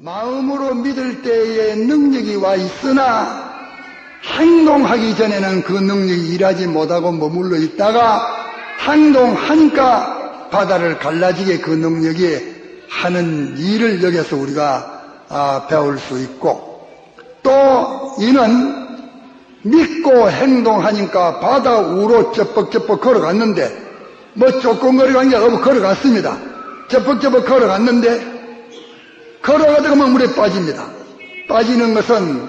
마음으로 믿을 때에 능력이 와 있으나 행동하기 전에는 그 능력이 일하지 못하고 머물러 있다가 행동하니까 바다를 갈라지게 그 능력이 하는 일을 여기서 우리가 아, 배울 수 있고 또 이는 믿고 행동하니까 바다 우로 쩍뻑쩍뻑 걸어갔는데 뭐 조금거리간 게 없고 걸어갔습니다. 쩍뻑쩍뻑 걸어갔는데 걸어가다가 뭐 물에 빠집니다. 빠지는 것은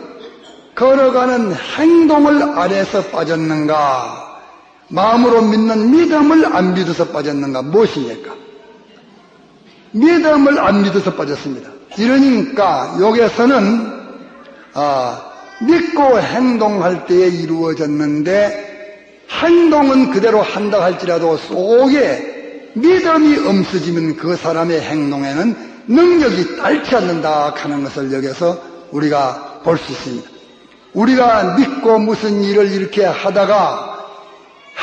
걸어가는 행동을 아래서 빠졌는가 마음으로 믿는 믿음을 안 믿어서 빠졌는가 무엇입니까? 믿음을 안 믿어서 빠졌습니다. 이러니까 여기에서는 아, 믿고 행동할 때에 이루어졌는데 행동은 그대로 한다 할지라도 속에 믿음이 없어지면 그 사람의 행동에는 능력이 딸지 않는다 하는 것을 여기서 우리가 볼 수 있습니다. 우리가 믿고 무슨 일을 이렇게 하다가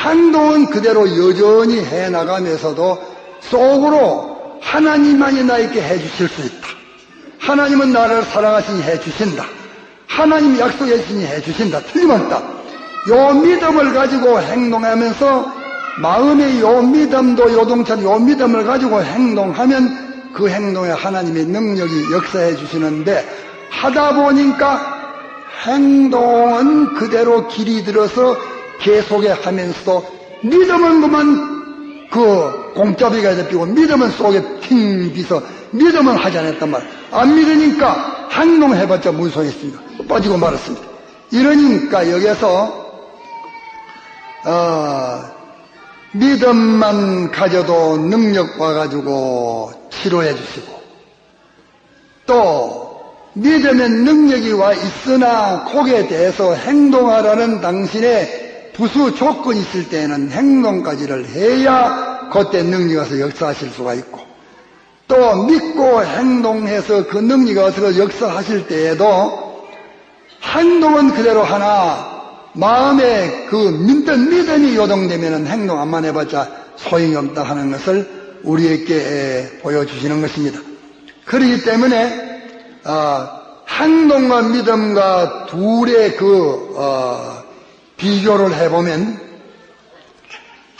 행동은 그대로 여전히 해나가면서도 속으로 하나님만이 나에게 해주실 수 있다. 하나님은 나를 사랑하시니 해주신다. 하나님 약속해 주시니 해주신다. 틀림없다. 요 믿음을 가지고 행동하면서 마음의 요 믿음도 요동찬 요 믿음을 가지고 행동하면 그 행동에 하나님의 능력이 역사해 주시는데 하다 보니까 행동은 그대로 길이 들어서 계속해 하면서도 믿음은 그만 그 공짜비가 잡히고 믿음은 속에 핑 비서 믿음은 하지 않았단 말. 안 믿으니까 행동해봤자 무슨 소용 있습니까? 빠지고 말았습니다. 이러니까 여기서 어, 믿음만 가져도 능력 와가지고 치료해 주시고 또 믿음의 능력이 와 있으나 거기에 대해서 행동하라는 당신의 부수 조건이 있을 때에는 행동까지를 해야 그때 능력이 와서 역사하실 수가 있고 또 믿고 행동해서 그 능력이 와서 역사하실 때에도 행동은 그대로 하나 마음에 그 믿던 믿음이 요동되면 행동 안만 해봤자 소용이 없다 하는 것을 우리에게 보여주시는 것입니다. 그렇기 때문에 어, 행동과 믿음과 둘의 그 어, 비교를 해보면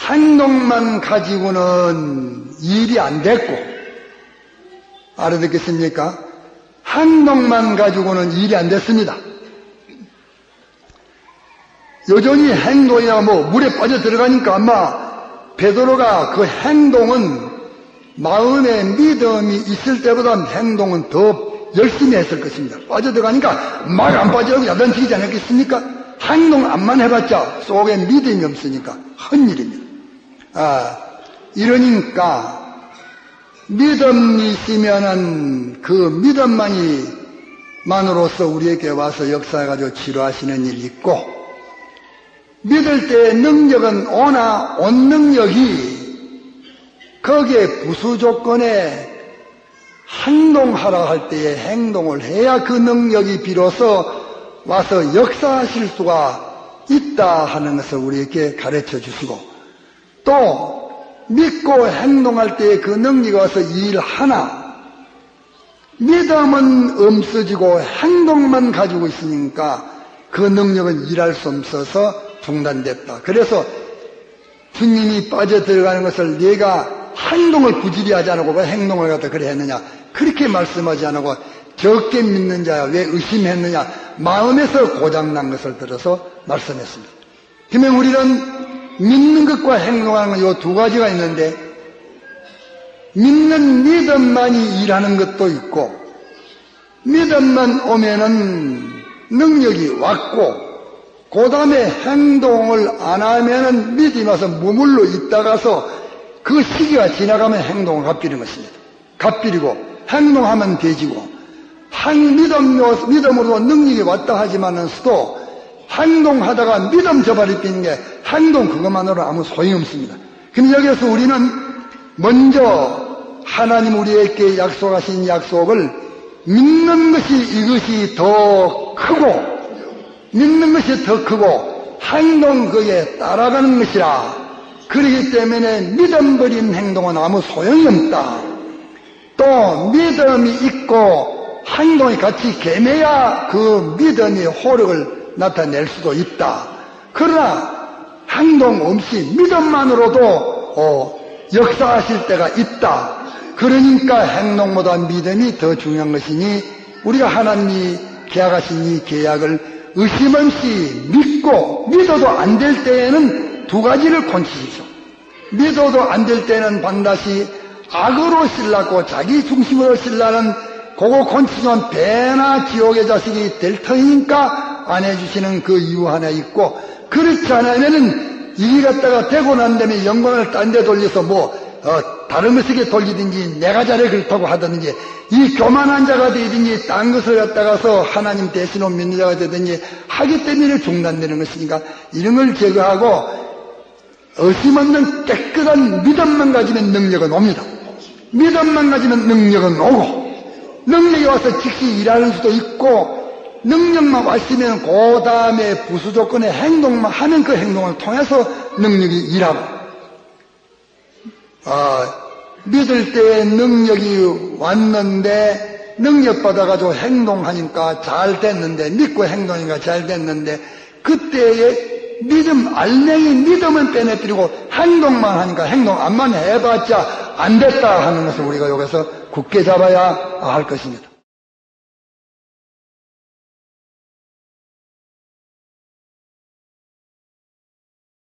행동만 가지고는 일이 안 됐고 알아듣겠습니까? 행동만 가지고는 일이 안 됐습니다. 여전히 행동이야 뭐 물에 빠져 들어가니까 아마 베드로가 그 행동은 마음에 믿음이 있을 때보다 행동은 더 열심히 했을 것입니다. 빠져들어가니까 막안 빠져도 야단치지 않았겠습니까? 행동 안만 해봤자 속에 믿음이 없으니까 헛일입니다. 아, 이러니까 믿음이 있으면은 그 믿음만이 만으로서 우리에게 와서 역사해가지고 치료하시는 일이 있고 믿을 때의 능력은 오나 온 능력이 거기에 부수 조건에 행동하라 할 때에 행동을 해야 그 능력이 비로소 와서 역사하실 수가 있다 하는 것을 우리에게 가르쳐 주시고 또 믿고 행동할 때에 그 능력이 와서 일하나 믿음은 없어지고 행동만 가지고 있으니까 그 능력은 일할 수 없어서 중단됐다. 그래서 주님이 빠져 들어가는 것을 내가 행동을 부지리 하지 않고 왜 행동을 갖다 그래 했느냐. 그렇게 말씀하지 않고 적게 믿는 자야 왜 의심했느냐 마음에서 고장난 것을 들어서 말씀했습니다. 그러면 우리는 믿는 것과 행동하는 것 이 두 가지가 있는데 믿는 믿음만이 일하는 것도 있고 믿음만 오면은 능력이 왔고 그 다음에 행동을 안 하면은 믿음이 와서 머물러 있다가서 그 시기가 지나가면 행동을 갚이는 것입니다. 갚이고 행동하면 되지고 행 믿음, 믿음으로 능력이 왔다 하지만서도 행동하다가 믿음 저버리는 게 행동 그것만으로 아무 소용이 없습니다. 그럼 여기서 우리는 먼저 하나님 우리에게 약속하신 약속을 믿는 것이 이것이 더 크고 믿는 것이 더 크고 행동 그에 따라가는 것이라 그렇기 때문에 믿음 버린 행동은 아무 소용이 없다. 또 믿음이 있고 행동이 같이 개매야 그 믿음의 호력을 나타낼 수도 있다. 그러나 행동 없이 믿음만으로도 어, 역사하실 때가 있다. 그러니까 행동보다 믿음이 더 중요한 것이니 우리가 하나님이 계약하신 이 계약을 의심 없이 믿고 믿어도 안 될 때에는 두 가지를 건치십시오. 믿어도 안 될 때는 반드시 악으로 신라고 자기 중심으로 신라는 그거 건치면 배나 지옥의 자식이 될 터이니까 안 해주시는 그 이유 하나 있고 그렇지 않으면은 이 갖다가 되고 난 다음에 영광을 딴 데 돌려서 뭐 어, 다른 것에게 돌리든지 내가 잘해 그렇다고 하든지 이 교만한 자가 되든지 딴 것을 갖다가서 하나님 대신으로 믿는 자가 되든지 하기 때문에 중단되는 것이니까 이런 걸 제거하고 의심 없는 깨끗한 믿음만 가지면 능력은 옵니다. 믿음만 가지면 능력은 오고 능력이 와서 즉시 일하는 수도 있고 능력만 왔으면 그 다음에 부수 조건의 행동만 하면 그 행동을 통해서 능력이 일하고 아, 믿을 때 능력이 왔는데 능력 받아가지고 행동하니까 잘 됐는데 믿고 행동하니까 잘 됐는데 그때의 믿음 알맹이 믿음은 빼내버리고 행동만 하니까 행동 안만 해봤자 안 됐다 하는 것을 우리가 여기서 굳게 잡아야 할 것입니다.